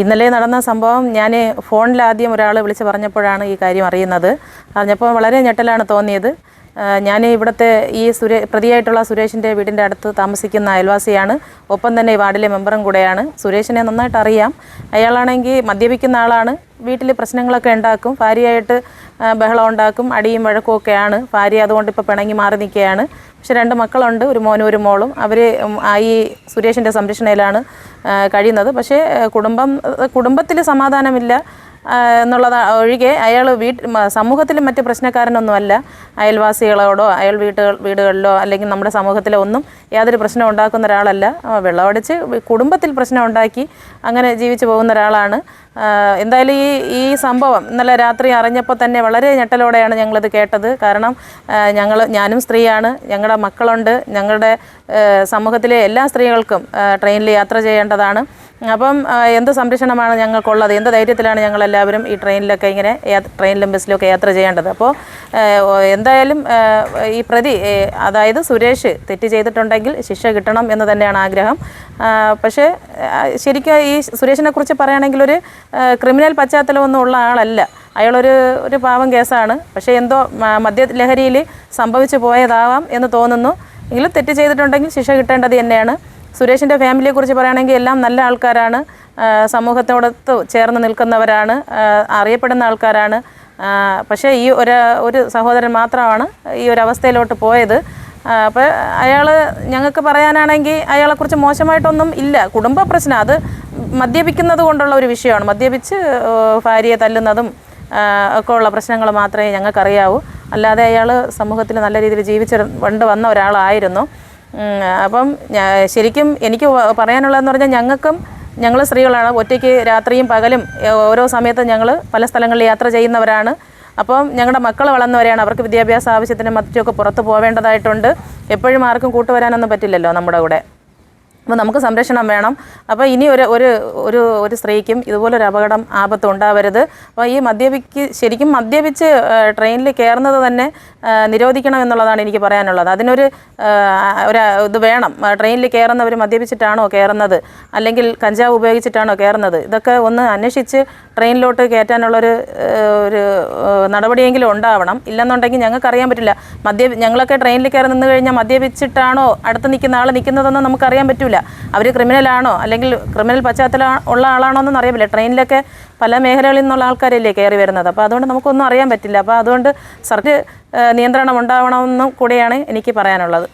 ഇന്നലെ നടന്ന സംഭവം ഞാൻ ഫോണിൽ ആദ്യം ഒരാൾ വിളിച്ച് പറഞ്ഞപ്പോഴാണ് ഈ കാര്യം അറിയുന്നത്. അറിഞ്ഞപ്പോൾ വളരെ ഞെട്ടലാണ് തോന്നിയത്. ഞാൻ ഇവിടുത്തെ ഈ സുരേ പ്രതിയായിട്ടുള്ള സുരേഷിന്റെ വീടിന്റെ അടുത്ത് താമസിക്കുന്ന അയൽവാസിയാണ്. ഒപ്പം തന്നെ ഈ വാർഡിലെ മെമ്പറും കൂടെയാണ്. സുരേഷിനെ നന്നായിട്ട് അറിയാം അയാളാണെങ്കിൽ മദ്യപിക്കുന്ന ആളാണ്. വീട്ടിൽ പ്രശ്നങ്ങളൊക്കെ ഉണ്ടാക്കും. ഭാര്യയായിട്ട് ബഹളം ഉണ്ടാക്കും. അടിയും വഴക്കും ഒക്കെയാണ്. ഭാര്യ അതുകൊണ്ട് ഇപ്പോൾ പിണങ്ങി മാറി നിൽക്കുകയാണ്. പക്ഷെ രണ്ട് മക്കളുണ്ട്. ഒരു മോനും ഒരു മോളും. അവർ ഈ സുരേഷിന്റെ സംരക്ഷണയിലാണ് കഴിയുന്നത്. പക്ഷേ കുടുംബം കുടുംബത്തിൽ സമാധാനമില്ല. എന്നുള്ളത് ഒഴികെ അയാൾ വീട്ട് സമൂഹത്തിൽ മറ്റ് പ്രശ്നക്കാരനൊന്നുമല്ല. അയൽവാസികളോടോ അയൽ വീട്ടുകൾ വീടുകളിലോ അല്ലെങ്കിൽ നമ്മുടെ സമൂഹത്തിലോ ഒന്നും യാതൊരു പ്രശ്നം ഉണ്ടാക്കുന്ന ഒരാളല്ല. വെള്ളമടിച്ച് കുടുംബത്തിൽ പ്രശ്നം ഉണ്ടാക്കി അങ്ങനെ ജീവിച്ചു പോകുന്ന ഒരാളാണ്. എന്തായാലും ഈ ഈ സംഭവം ഇന്നലെ രാത്രി അറിഞ്ഞപ്പോൾ തന്നെ വളരെ ഞെട്ടലോടെയാണ് ഞങ്ങളിത് കേട്ടത്. കാരണം ഞങ്ങൾ ഞാനും സ്ത്രീയാണ് ഞങ്ങളുടെ മക്കളുണ്ട് ഞങ്ങളുടെ സമൂഹത്തിലെ എല്ലാ സ്ത്രീകൾക്കും ട്രെയിനിൽ യാത്ര ചെയ്യേണ്ടതാണ്. അപ്പം എന്ത് സംരക്ഷണമാണ് ഞങ്ങൾക്കുള്ളത്? എന്ത് ധൈര്യത്തിലാണ് ഞങ്ങളെല്ലാവരും ഈ ട്രെയിനിലൊക്കെ ഇങ്ങനെ ട്രെയിനിലും ബസ്സിലൊക്കെ യാത്ര ചെയ്യേണ്ടത്. അപ്പോൾ എന്തായാലും ഈ പ്രതി അതായത് സുരേഷ് തെറ്റ് ചെയ്തിട്ടുണ്ടെങ്കിൽ ശിക്ഷ കിട്ടണം എന്ന് തന്നെയാണ് ആഗ്രഹം. പക്ഷേ ശരിക്കും ഈ സുരേഷിനെ കുറിച്ച് പറയുകയാണെങ്കിൽ ഒരു ക്രിമിനൽ പശ്ചാത്തലമൊന്നും ഉള്ള ആളല്ല. അയാളൊരു ഒരു പാവം കേസാണ്. പക്ഷേ എന്തോ മദ്യ മദ്യലഹരിയിൽ സംഭവിച്ചു പോയതാവാം എന്ന് തോന്നുന്നു. എങ്കിലും തെറ്റ് ചെയ്തിട്ടുണ്ടെങ്കിൽ ശിക്ഷ കിട്ടേണ്ടത് തന്നെയാണ്. സുരേഷിന്റെ ഫാമിലിയെക്കുറിച്ച് പറയുകയാണെങ്കിൽ എല്ലാം നല്ല ആൾക്കാരാണ്. സമൂഹത്തോടൊത്ത് ചേർന്ന് നിൽക്കുന്നവരാണ് അറിയപ്പെടുന്ന ആൾക്കാരാണ്. പക്ഷേ ഈ ഒരു ഒരു സഹോദരൻ മാത്രമാണ് ഈ ഒരു അവസ്ഥയിലോട്ട് പോയത്. അപ്പോൾ അയാൾ ഞങ്ങൾക്ക് പറയാനാണെങ്കിൽ അയാളെക്കുറിച്ച് മോശമായിട്ടൊന്നും ഇല്ല. കുടുംബ പ്രശ്നം അത് മദ്യപിക്കുന്നത് കൊണ്ടുള്ള ഒരു വിഷയമാണ്. മദ്യപിച്ച് ഭാര്യയെ തല്ലുന്നതും ഒക്കെ ഉള്ള പ്രശ്നങ്ങൾ മാത്രമേ ഞങ്ങൾക്കറിയാവൂ. അല്ലാതെ അയാൾ സമൂഹത്തിൽ നല്ല രീതിയിൽ ജീവിച്ച കൊണ്ട് വന്ന ഒരാളായിരുന്നു. അപ്പം ശരിക്കും എനിക്ക് പറയാനുള്ളതെന്ന് പറഞ്ഞാൽ ഞങ്ങൾക്കും ഞങ്ങൾ സ്ത്രീകളാണ്. ഒറ്റയ്ക്ക് രാത്രിയും പകലും ഓരോ സമയത്തും ഞങ്ങൾ പല സ്ഥലങ്ങളിൽ യാത്ര ചെയ്യുന്നവരാണ്. അപ്പം ഞങ്ങളുടെ മക്കൾ വളർന്നവരെയാണ്. അവർക്ക് വിദ്യാഭ്യാസ ആവശ്യത്തിനും മറ്റുമൊക്കെ പുറത്ത് പോവേണ്ടതായിട്ടുണ്ട്. എപ്പോഴും ആർക്കും കൂട്ടുവരാനൊന്നും പറ്റില്ലല്ലോ നമ്മുടെ കൂടെ. അപ്പോൾ നമുക്ക് സംരക്ഷണം വേണം. അപ്പോൾ ഇനി ഒരു ഒരു ഒരു ഒരു സ്ത്രീക്കും ഇതുപോലൊരു അപകടം ആപത്ത് ഉണ്ടാവരുത്. അപ്പോൾ ഈ മദ്യപിക്ക് ശരിക്കും മദ്യപിച്ച് ട്രെയിനിൽ കയറുന്നത് തന്നെ നിരോധിക്കണം എന്നുള്ളതാണ് എനിക്ക് പറയാനുള്ളത്. അതിനൊരു ഒരു ഇത് വേണം. ട്രെയിനിൽ കയറുന്നവർ മദ്യപിച്ചിട്ടാണോ കയറുന്നത് അല്ലെങ്കിൽ കഞ്ചാവ് ഉപയോഗിച്ചിട്ടാണോ കയറുന്നത് ഇതൊക്കെ ഒന്ന് അന്വേഷിച്ച് ട്രെയിനിലോട്ട് കയറ്റാനുള്ളൊരു ഒരു നടപടിയെങ്കിലും ഉണ്ടാവണം. ഇല്ലെന്നുണ്ടെങ്കിൽ ഞങ്ങൾക്കറിയാൻ പറ്റില്ല. മദ്യ ഞങ്ങളൊക്കെ ട്രെയിനിൽ കയറി നിന്ന് കഴിഞ്ഞാൽ മദ്യപിച്ചിട്ടാണോ അടുത്ത് നിൽക്കുന്ന ആൾ നിൽക്കുന്നതെന്ന് നമുക്കറിയാൻ പറ്റില്ല അവർ ക്രിമിനലാണോ? അല്ലെങ്കിൽ ക്രിമിനൽ പശ്ചാത്തല ഉള്ള ആളാണോ എന്നൊന്നും അറിയില്ല ട്രെയിനിലൊക്കെ പല മേഖലകളിൽ നിന്നുള്ള ആൾക്കാരല്ലേ കയറി വരുന്നത്. അപ്പോൾ അതുകൊണ്ട് നമുക്കൊന്നും അറിയാൻ പറ്റില്ല. അപ്പോൾ അതുകൊണ്ട് സർക്കാർ നിയന്ത്രണം ഉണ്ടാവണമെന്നും കൂടിയാണ് എനിക്ക് പറയാനുള്ളത്.